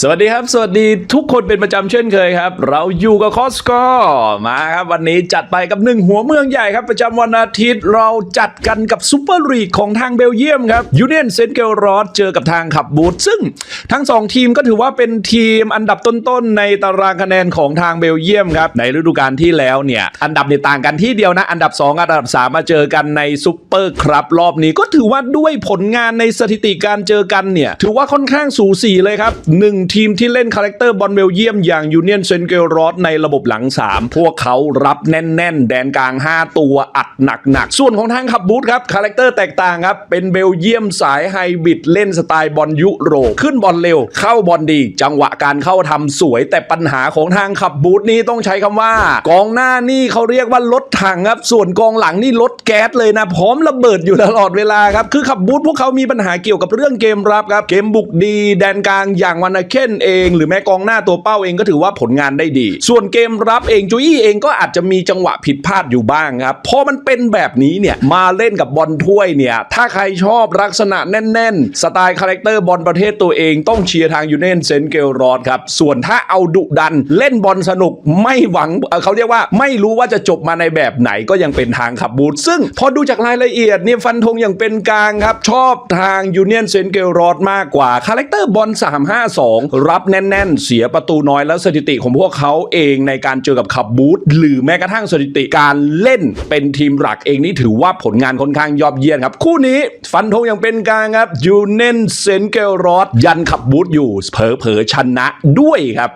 สวัสดีครับ สวัสดีทุกคนเป็นประจำเช่นเคยครับ เราอยู่กับคอสโกมาครับ วันนี้จัดไปกับหนึ่งหัวเมืองใหญ่ครับ ประจำวันอาทิตย์เราจัดกันกับซูเปอร์ลีกของทางเบลเยียมครับยูเนียนเซนเกลรอดเจอกับทางขับบูธซึ่งทั้งสองทีมก็ถือว่าเป็นทีมอันดับต้นๆ ในตารางคะแนนของทางเบลเยียมครับ ในฤดูกาลที่แล้วเนี่ย อันดับเนี่ยต่างกันที่เดียวนะ อันดับ 2 อันดับ 3 มาเจอกันในซูเปอร์ครับรอบนี้ก็ถือว่าด้วยผลงานในสถิติการเจอกันเนี่ยถือว่าค่อนข้างสูสีเลยครับหนึ่งทีมที่เล่นคาแรคเตอร์บอลเบลเยียมอย่างยูเนียนเซนเกลรอดในระบบหลัง 3 พวกเขารับแน่น ๆ แดนกลาง 5 ตัวอัดหนัก ๆ ส่วนของทางขับบูธครับคาแรคเตอร์แตกต่างครับ เป็นเบลเยียมสายไฮบิดเล่นสไตล์บอลยุโรปขึ้นบอลเร็ว เข้าบอลดี จังหวะการเข้าทำสวย แต่ปัญหาของทางขับบูธนี่ต้องใช้คำว่า กองหน้านี่เขาเรียกว่ารถถังครับ ส่วนกองหลังนี่รถแก๊สเลยนะพร้อมระเบิดอยู่ตลอดเวลาครับคือขับบูธพวกเขามีปัญหาเกี่ยวกับเรื่องเกมรับครับเกมบุกดี แดนกลางอย่างวานาเคนเอง หรือแม้กองหน้าตัวเป้าเองก็ถือว่าผลงานได้ดี ส่วนเกมรับเองจุยี่เองก็อาจจะมีจังหวะผิดพลาดอยู่บ้างครับพอมันเป็นแบบนี้เนี่ยมาเล่นกับบอลถ้วยเนี่ยถ้าใครชอบลักษณะแน่น ๆ สไตล์คาแรคเตอร์บอลประเทศตัวเองต้องเชียร์ทางยูเนนเซนเกลรอดครับส่วนถ้าเอาดุดันเล่นบอลสนุกไม่หวังเเขาเรียกว่าไม่รู้ว่าจะจบมาในแบบไหนก็ยังเป็นทางขับบูธซึ่งพอดูจากรายละเอียดเนี่ยฟันธงอย่างเป็นกลางครับ ชอบทางยูเนียนเซนเกลรอดมากกว่า คาแรคเตอร์บอล352รับแน่น ๆ เสียประตูน้อยแล้วสถิติของพวกเขาเองในการเจอกับขับบูธหรือแม้กระทั่งสถิติการเล่นเป็นทีมหลักเองนี่ถือว่าผลงานค่อนข้างยอดเยี่ยมครับ คู่นี้ฟันธงอย่างเป็นกลางครับยูเนนเซนเกลรอดยันขับบูธอยู่เผลอๆชนะด้วยครับ